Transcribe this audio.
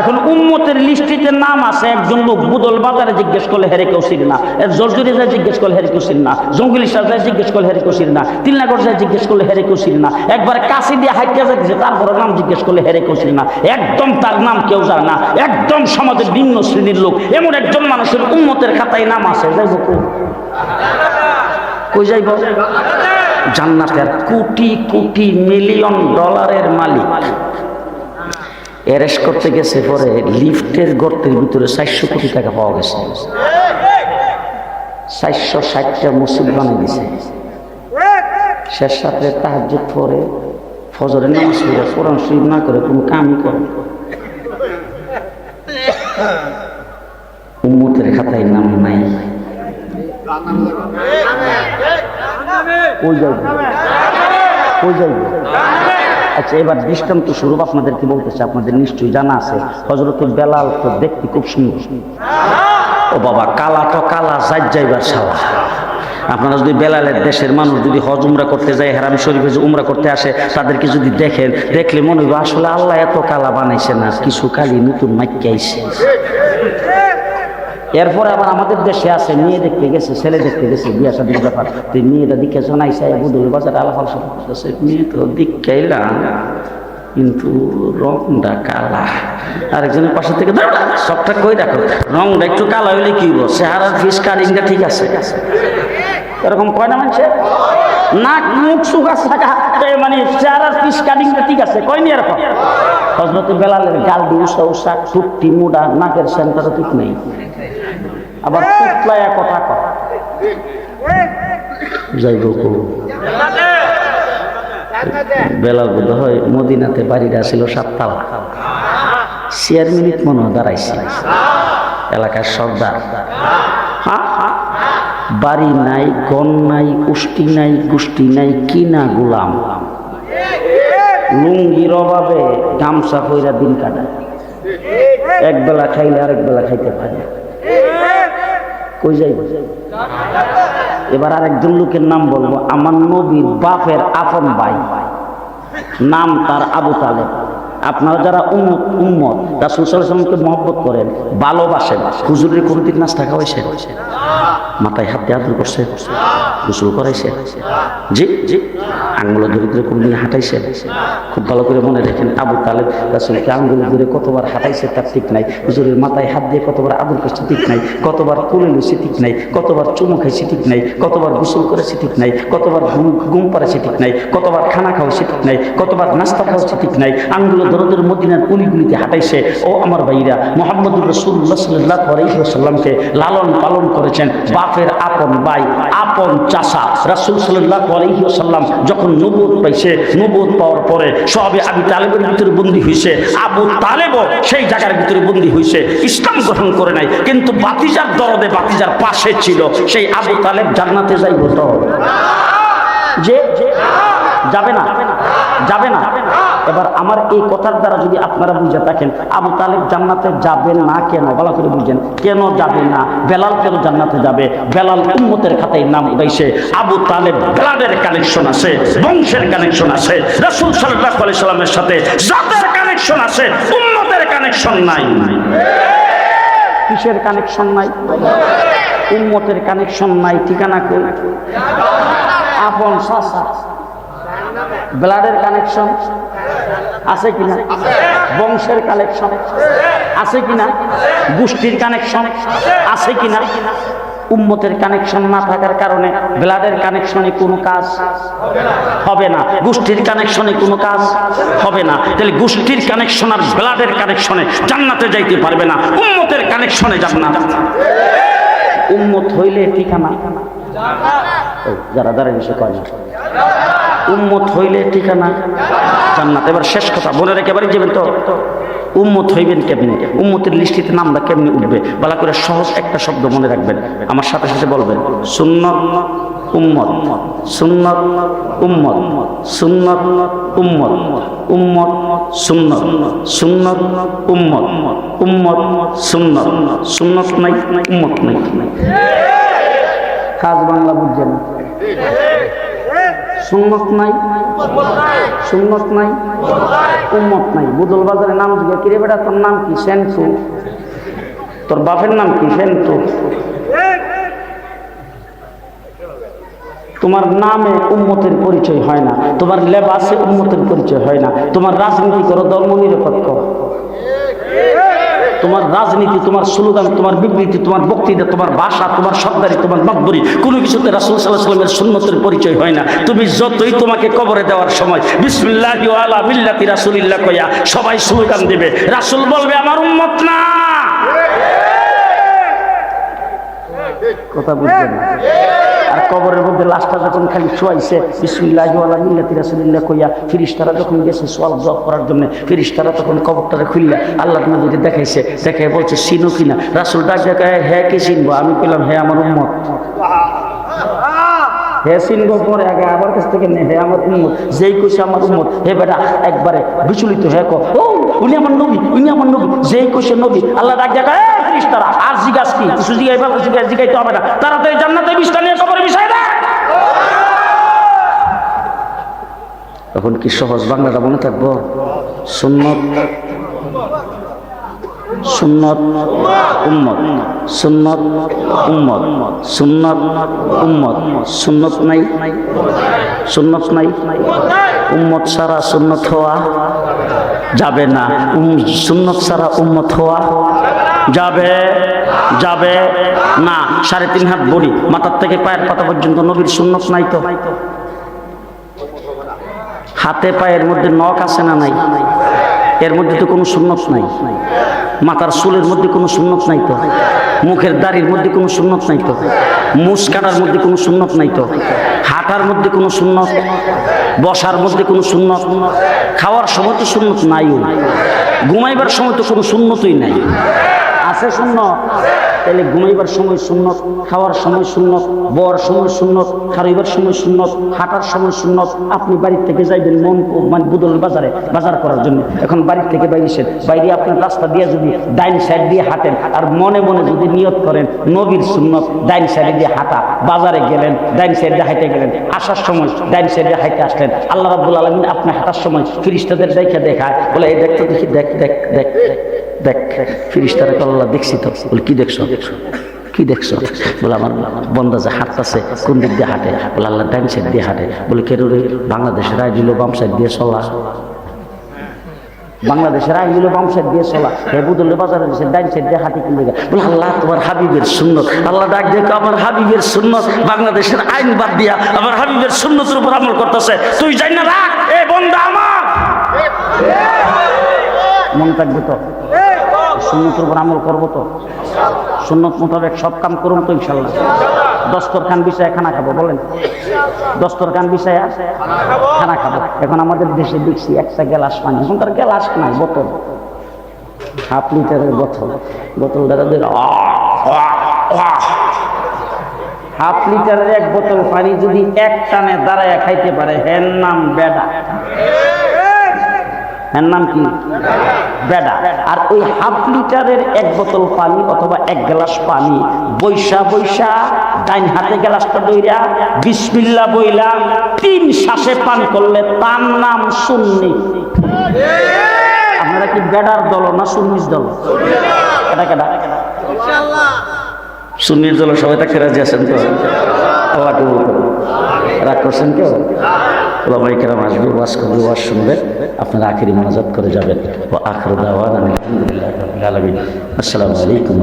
এখন উম্মতের লিস্টিতে নাম আছে, একজন লোক বুদল বাজারে জিজ্ঞেস করলে হেরে কেউ চিনি না। জর্জরি যায় জিজ্ঞেস করলে হেরে কেউ চিনি না। জঙ্গলি সার যায় জিজ্ঞেস করলে হেরে কেউ চিনি না। তিলনাগর যায় জিজ্ঞেস করলে হেরে কেউ না। একবার কাশি দিয়ে হাইটিয়া যাচ্ছে তারপরে নাম জিজ্ঞেস করলে হেরে কেউ না। একদম তার নাম কেউ জানে না। একদম সমাজের নিম্ন শ্রেণির লোক। এমন একজন মানুষের উম্মতের খাতায় নাম আছে, যাইব? কই যাইব? জান্নাতের কোটি কোটি মিলিয়ন ডলারের মালিক। অ্যারেস্ট করতে গেছে পরে লিফটের গর্তের ভিতরে চারশো কোটি টাকা পাওয়া গেছে। চারশো ষাটটা মসজিদ বানিয়ে দিছে। শেষ রাত্রে তাহাজ্জুদ পরে ফজরের নামাজ পড়ে, কোরআন শরীফ না করে কোনো কামই করে। উম্মতের খাতায় নাম নাই। কই যাইব? কই যাইব? আচ্ছা এবার দৃষ্টান্ত স্বরূপ আপনাদেরকে বলতেছে, আপনাদের নিশ্চয়ই জানা আছে। হজরত বেলাল তো দেখতে খুব সুন্দর। ও বাবা, কালা তো কালা যাই যাইবার সালা আপনারা যদি বেলালের দেশের মানুষ যদি হজ উমরা করতে যায়, হেরাম শরীফে যে উমরা করতে আসে, তাদেরকে যদি দেখেন, দেখলে মনে হবে আসলে আল্লাহ এত কালা বানাইছে না, কিছু কালি নতুন মাইকে আইছে। এরপরে আবার আমাদের দেশে আছে, মেয়ে দেখতে গেছে, ছেলে দেখতে গেছে, বিয়া শাদীর ব্যাপার। তো মেয়েটা দিকে জানাইছে বুধুর বাজার আলাপাল করতেছে মেয়ে তো দিকাইলাম কিন্তু রংটা কালা। আরেকজনের পাশে থেকে সবটা কই রাখো, রংটা একটু কালা হইলে কি বল চেহারার ফিস কারিংটা ঠিক আছে। এরকম কয় না মানুষের নাক মুখ আছে থাকা মানে চেহারার পিস কাটিংটা ঠিক আছে কয়নি এরকম? হজরত বেলালের গাল দিয়ে উষা উষা টুকটি মুডা, নাকের সেন্টারও ঠিক নেই। আবার টুকলায়া কথা কথা বেলাল বোধ হয় মদিনাতে বাড়িটা ছিল সাততলা। চেয়ার মিনিট মনে দাঁড়াইছে। এলাকার সর্দার। বাড়ি নাই গণ নাই কুষ্টি নাই গুষ্টি নাই কিনা গোলাম। লুঙ্গির অভাবে গামছা কইরা দিন কাটায়। এক বেলা খাইলে আরেক বেলা খাইতে পারে। কই যাই এবার আর একজন লোকের নাম বলব, আমার নবীর বাপের আপন ভাই। নাম তার আবু তালেব। আপনারা যারা উম্মত উম্মত, রাসুল সাল্লামকে মহব্বত করেন, ভালোবাসেন, হুজুরের কোনদিন নাস্তা হয়েছে মাথায় হাত দিয়ে আদর করছে, গোসল করাইছে, জি জি আঙ্গুলো ধরে ধরে কোনদিন হাঁটাইছে, খুব ভালো করে মনে রাখেন আবু তালেব, রাসুলকে আঙ্গুল ধরে কতবার হাঁটাইছে তার ঠিক নাই, হুজুরের মাথায় হাত দিয়ে কতবার আদর করছে ঠিক নাই, কতবার তুলে লইছে ঠিক নাই, কতবার চুমু খাইছে ঠিক নাই, কতবার গোসল করেছে ঠিক নাই, কতবার ঘুম ঘুম পাড়াছে ঠিক নাই, কতবার খানা খাওয়াছে ঠিক নাই, কতবার নাস্তা খাওয়াছে ঠিক নাই আঙ্গুলো ধরে মদিনার পুলিগুলিতে হাঁটাইছে। ও আমার ভাইরা, মোহাম্মদুর রসুল্লাহ সাল্লাহ আলাইসাল্লামকে লালন পালন করেছেন। বাপের আপন ভাই, আপন চাষা রাসুল সাল্লাহ আলাইসাল্লাম যখন নবুদ পাইছে নবুদ পাওয়ার পরে সবে আবি তালেবের ভিতরে বন্দী হয়েছে আবু তালেবও সেই জায়গার ভিতরে বন্দী হয়েছে ইসলাম গ্রহণ করে নাই, কিন্তু বাতিজার দরদে বাতিজার পাশে ছিল। সেই আবু তালেব জান্নাতে যাইব তো? যে যাবে না যাবে না। এবার আমার এই কথার দ্বারা যদি আপনারা বুঝে থাকেন, আবু তালেব জান্নাতে যাবে না কেন? ভালো করে বুঝেন, কেন যাবে না? বেলাল কেন জান্নাতে যাবে? বেলাল উম্মতের খাতায় নাম উঠাইছে, আবু তালেব বেলালের কানেকশন আছে, বংশের কানেকশন আছে, রসুল সাল্লামের সাথে জাতের কানেকশন আছে, উম্মতের কানেকশন নাই। কিসের কানেকশন নাই? উম্মতের কানেকশন নাই, ঠিকানা কই? আপন সাসা ব্লাডের কানেকশন আছে কিনা? বংশের কানেকশন আছে কিনা? গোষ্ঠীর কানেকশন আছে কিনা? উম্মতের কানেকশন না থাকার কারণে ব্লাডের কানেকশনে কোনো কাজ হবে না। গোষ্ঠীর কানেকশনে কোনো কাজ হবে না। তাহলে গোষ্ঠীর কানেকশন আর ব্লাডের কানেকশনে জান্নাতে যাইতে পারবে না। উম্মতের কানেকশনে জান্নাত। উম্মত হইলে ঠিকানা? যারা যারা বিষয় কয় না? উম্মত হইলে ঠিকানা জান্নাত। এবার শেষ কথা বলে রেখে এবারে যাবেন তো উম্মত হইবেন কেমনি? উম্মতের লিস্টিতে নামটা কেমনি উঠবে? বলা করে সহজ একটা শব্দ মনে রাখবেন। আমার সাথে সাথে বলবেন, সুন্নত, উম্মত সুন্নত উম্মত সুন্নত, উম্মত উম্মত, সুন্নত সুন্নত, উম্মত উম্মত, সুন্নত সুন্নত নাই, উম্মত নাই। কাজ বাংলা বুঝছেন? সুন্নত নাই। সুন্নত নাই। উম্মত নাই। বুদল বাজারের নাম জিজ্ঞা কিরে বেটা, তোর নাম কি? সেন্টু। তোর বাপের নাম কি? সেন্টু। তোমার নামে উম্মতের পরিচয় হয় না। তোমার লেবাসে উম্মতের পরিচয় হয় না। তোমার রাজনীতি করো, ধর্ম নিরপেক্ষ। তোমার রাজনীতি, তোমার স্লোগান, তোমার বিবৃতি, তোমার বক্তৃতা, তোমার ভাষা, তোমার সর্দারি তোমার বাকবরি, কোনো কিছুতে রাসুল সাল্লাহ সাল্লামের সুন্নতের পরিচয় হয় না। তুমি যতই তোমাকে কবরে দেওয়ার সময় বিসমিল্লাহ আলা মিল্লাতি রাসুলিল্লাহ কইয়া সবাই স্লোগান দেবে। রাসুল বলবে, আমার উম্মত না! কথা বুঝছেন না। আর কবরের মধ্যে লাশটা যখন খালি শোয়াইছে, বিসমিল্লাহ রাসুলিল্লাহ কইয়া ফিরিস্তারা যখন গেছে সোয়াল জবাব করার জন্য, ফিরিস্তারা তখন কবরটারে খুললা আল্লাহ নবীকে দেখাইছে দেখে বলছে, চিনো কিনা রাসুল ডাক দেখায় হ্যাঁ কি চিনবো? আমি কইলাম হ্যাঁ আমার উম্মত। হে চিনবো? পরে আগে আমার কাছ থেকে নে, হে আমার উম্মত। যেই কইছে আমার উম্মত, হে বেটা, একবারে বিচলিত হে কো উনি আমার নবী, উনি আমার নবী। যেই কইছে নবী, আল্লাহ ডাক দেখায় এ ফিরিস্তারা আর জিজ্ঞাস কি? কিছু কিছু জিজ্ঞাইতে হবে না। এই জান্নাতে বিষটা নিয়ে কবরে বিষয় না এখন কি সহজ বাংলাটা মনে থাকব? সুন্নত। সুন্নত উম্মত। সুন্নত উম্মত। সুন্নত উম্মত। সুন্নত নাই। সুন্নত নাই। উম্মত সারা সুন্নত হওয়া যাবে না। সুন্নত সারা উম্মত হওয়া যাবে যাবে না। সাড়ে তিন হাত বড়ি, মাথার থেকে পায়ের পাতা পর্যন্ত নবীর সুন্নত নাই তো। হাতে পায়ের মধ্যে নখ আছে না নাই? এর মধ্যে তো কোনো সুন্নত নাই। মাথার চুলের মধ্যে কোনো সুন্নত নাই তো? মুখের দাড়ির মধ্যে কোনো সুন্নত নাই তো? মুস কাটার মধ্যে কোনো সুন্নত নাই তো? হাঁটার মধ্যে কোনো সুন্নত? বসার মধ্যে কোনো সুন্নত? খাওয়ার সময় তো সুন্নত নাইও। ঘুমাইবার সময় তো কোনো সুন্নতই নাই। আছে সুন্নত? তাহলে ঘুমাইবার সময় সুন্নত, খাওয়ার সময় সুন্নত বর সময় সুন্নত, খারাইবার সময় সুন্নত, হাঁটার সময় সুন্নত, আপনি বাড়ির থেকে যাইবেন মন মানে বুদল বাজারে, বাজার করার জন্য। এখন বাড়ির থেকে বাইরেছেন বাইরে আপনার রাস্তা দিয়ে যদি ডাইন সাইড দিয়ে হাঁটেন, আর মনে মনে যদি নিয়ত করেন, নবীর সুন্নত, ডাইন সাইডে দিয়ে হাঁটা, বাজারে গেলেন, ডাইন সাইডে হাঁটে গেলেন, আসার সময় ডাইন সাইডে হাঁটে আসলেন, আল্লাহ রাব্বুল আলমিন আপনার হাঁটার সময় ফিরিস্তাদের দেখে দেখায়, বলে, এই দেখতে দেখি, দেখ দেখ দেখ দেখ। ফিরিস্তারা আল্লাহ দেখছি তো। বলে, কি দেখছ? কি দেখছ? বলে, আমার বন্ধা যে হাঁটতেছে কোন দিক দিয়ে হাঁটে? বলে, আল্লাহ ডাইন সাইড দিয়ে হাঁটে। বলে কেরো রে বাংলাদেশের আয় দিল বাম সাইড দিয়ে চলা। বাংলাদেশের হলো বাম সাইড দিয়ে চলা। হে বুদলে বাজারে দিয়েছে ডাইন সাইড দিয়ে হাঁটি কিনবে বলে, আল্লাহ তোমার হাবিবের সুন্নত। আল্লাহ ডাক দেখো আমার হাবিবের সুন্নত বাংলাদেশের আইন বাদ দিয়া আমার হাবিবের সুন্নতের উপর আমল করতেছে। তুই যাই না রাখ, এ বন্ধা আমার। মন থাকবে তো? সুন্নতের উপর আমল করব তো। সুন্নত মোতাবেক সব কাম করুন তো ইনশাল্লাহ। দস্তরখান বিষয়ে খানা খাব, বলেন। দস্তরখান বিষয়ে খানা খাব। এখন আমাদের দেশে দেখছি একটা গ্লাস পানি। এখনকার গ্লাস নাই, বোতল। হাফ লিটারের বোতল। বোতলটা তাদের হাফ লিটারের এক বোতল পানি যদি এক টানে দাঁড়ায় খাইতে পারে, হের নাম বেডা এর নাম কি? বেডা। আর ওই হাফ লিটারের এক বোতল পানি অথবা এক গ্লাস পানি, বৈশা বৈশা, ডাইন হাতে গ্লাসটা দইরা, বিসমিল্লা বইলা, তিন শ্বাসে পান করলে তার নাম সুন্নি। আপনারা কি বেডার দল না সুন্নিস দল? এটা কেডা? সুন্নির দল সবাই তাকে রাজি আছেন তো? রাগ করছেন কেউ? ওলামাই কেরাম আসবে, ওয়াজ করবে, ওয়াজ শুনবে, আপনারা আখেরি মনাজাত করে যাবেন। ও আখর দাওয়ান আলহামদুলিল্লাহ আলমিন। আসসালামু আলাইকুম